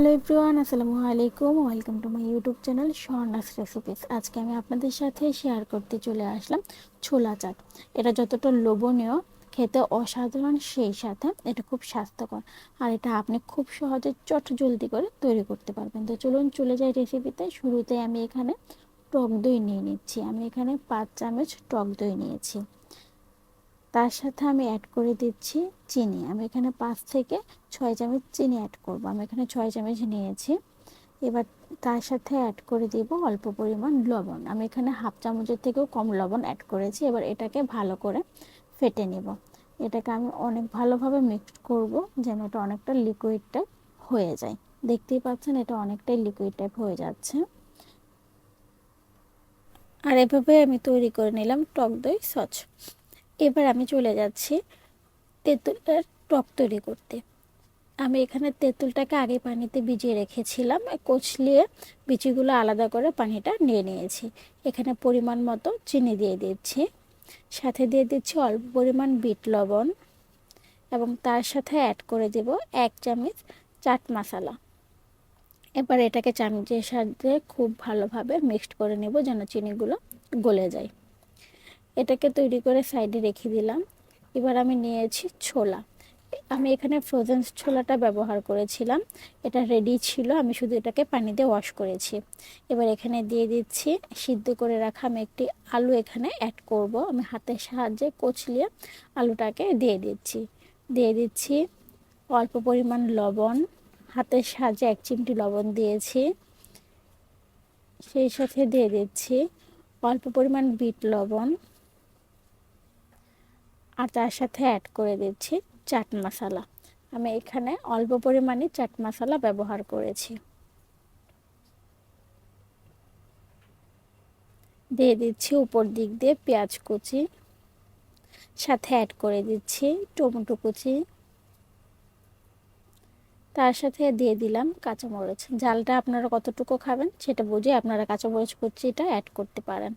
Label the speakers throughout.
Speaker 1: Hello everyone, আসসালামু আলাইকুম। Welcome to my YouTube channel Swarna's recipes. আজকে আমি আপনাদের সাথে শেয়ার করতে চলে আসলাম ছোলা চাট। এটা যতটা লোভনীয়, খেতে অসাধারণ সেই সাথে এটা খুব স্বাস্থ্যকর। আর এটা আপনি খুব সহজে চট জলদি করে তৈরি করতে পারবেন। তো চলুন চলে যাই রেসিপিতে। শুরুতে আমি এখানে টক দই নিয়ে নিচ্ছি। আমি এখানে পাঁচ চামচ টক দই নিয়েছি। তার সাথে আমি অ্যাড করে দিচ্ছি চিনি। আমি এখানে পাঁচ থেকে ছয় চামচ চিনি অ্যাড করব। আমি এখানে ছয় চামচ নিয়েছি। এবার তার সাথে অ্যাড করে দিব অল্প পরিমাণ লবণ। আমি এখানে হাফ চামচের থেকেও কম লবণ অ্যাড করেছি। এবার এটাকে ভালো করে ফেটে নেব। এটাকে আমি অনেক ভালোভাবে মিক্স করব যেন এটা অনেকটা লিকুইড টাইপ হয়ে যায়। দেখতেই পাচ্ছেন এটা অনেকটাই লিকুইড টাইপ হয়ে যাচ্ছে। আর এভাবে আমি তৈরি করে নিলাম টক দই সচ এবার আমি চলে যাচ্ছি তেঁতুলের টক তৈরি করতে। আমি এখানে তেঁতুলটাকে আগে পানিতে ভিজিয়ে রেখেছিলাম, কচলিয়ে বিচিগুলো আলাদা করে পানিটা নিয়ে নিয়েছি। এখানে পরিমাণ মতো চিনি দিয়ে দিচ্ছি। সাথে দিয়ে দিচ্ছি অল্প পরিমাণ বিট লবণ এবং তার সাথে অ্যাড করে দেব এক চামচ চাট মশলা। এবার এটাকে চামচের সাথে খুব ভালোভাবে মিক্সড করে নেব যেন চিনিগুলো গলে যায়। এটাকে তৈরি করে সাইডে রেখে দিলাম। এবার আমি নিয়েছি ছোলা। আমি এখানে ফ্রোজেন ছোলাটা ব্যবহার করেছিলাম। এটা রেডি ছিল, আমি শুধু এটাকে পানিতে ওয়াশ করেছি। এবার এখানে দিয়ে দিচ্ছি, সিদ্ধ করে রাখা আমি একটি আলু এখানে অ্যাড করব। আমি হাতের সাহায্যে কচলিয়ে আলুটাকে দিয়ে দিচ্ছি। দিয়ে দিচ্ছি অল্প পরিমাণ লবণ, হাতের সাহায্যে এক চিমটি লবণ দিয়েছি। সেই সাথে দিয়ে দিচ্ছি অল্প পরিমাণ বিট লবণ আর তার সাথে অ্যাড করে দিচ্ছি চাট মশলা। আমি এখানে অল্প পরিমাণে চাট মশলা ব্যবহার করেছি। দিয়ে দিচ্ছি উপর দিক দিয়ে পেঁয়াজ কুচি। সাথে অ্যাড করে দিচ্ছি টমেটো কুচি। তার সাথে দিয়ে দিলাম কাঁচামরিচ। জালটা আপনারা কতটুকু খাবেন সেটা বুঝে আপনারা কাঁচামরিচ কুচিটা অ্যাড করতে পারেন।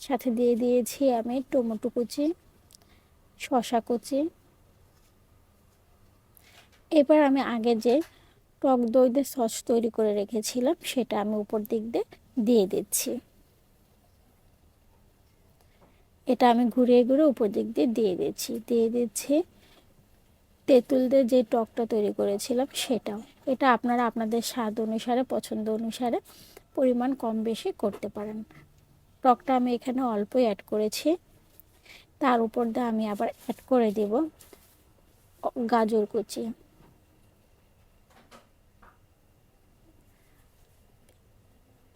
Speaker 1: সাথে দিয়ে দিয়েছি আমি টমেটো কুচি। শশা কুচি। এবার আমি আগে যে টক দই দিয়ে সস তৈরি করে রেখেছিলাম, সেটা আমি উপর দিক দিয়ে দিয়ে দিচ্ছি। এটা আমি ঘুরিয়ে ঘুরে উপর দিক দিয়ে দিয়ে দিচ্ছি। দিয়ে দিচ্ছি তেঁতুল দিয়ে যে টকটা তৈরি করেছিলাম সেটাও এটা আপনারা আপনাদের স্বাদ অনুসারে, পছন্দ অনুসারে পরিমাণ কম বেশি করতে পারেন। টকটা আমি এখানে অল্পই অ্যাড করেছি। তার উপর দিয়ে আমি আবার অ্যাড করে দেব গাজর কুচি।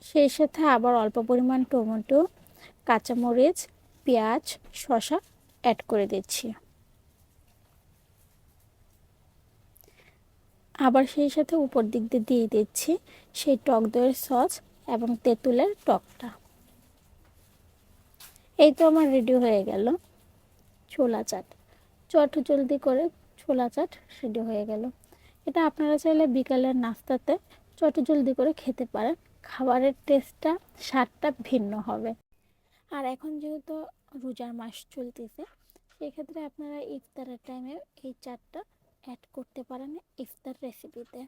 Speaker 1: সেই সাথে আবার অল্প পরিমাণ টমেটো, কাঁচামরিচ, পেঁয়াজ, শসা অ্যাড করে দিচ্ছি। আবার সেই সাথে উপর দিক দিয়ে দিয়ে দিচ্ছি সেই টক দইয়ের সস এবং তেঁতুলের টকটা। এই তো আমার রেডি হয়ে গেল। ছোলা চাট। চট জলদি করে ছোলা চাট রেডি হয়ে গেল। এটা আপনারা চাইলে বিকালের নাস্তাতে চট জলদি করে খেতে পারেন। খাবারের টেস্টটা স্বাদটা ভিন্ন হবে। আর এখন যেহেতু রোজার মাস চলতেছে, সেক্ষেত্রে আপনারা ইফতারের টাইমে এই চাটটা অ্যাড করতে পারেন ইফতার রেসিপিতে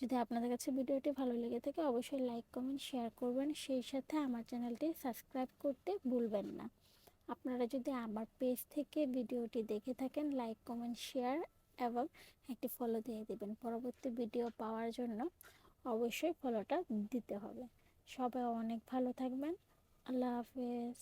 Speaker 1: যদি আপনাদের কাছে ভিডিওটি ভালো লেগে থাকে, অবশ্যই লাইক কমেন্ট শেয়ার করবেন। সেই সাথে আমার চ্যানেলটি সাবস্ক্রাইব করতে ভুলবেন না। আপনারা যদি আমার পেজ থেকে ভিডিওটি দেখে থাকেন, লাইক, কমেন্ট, শেয়ার এবং একটি ফলো দিয়ে দেবেন। পরবর্তী ভিডিও পাওয়ার জন্য অবশ্যই ফলোটা দিতে হবে। সবাই অনেক ভালো থাকবেন। আল্লাহ হাফেজ।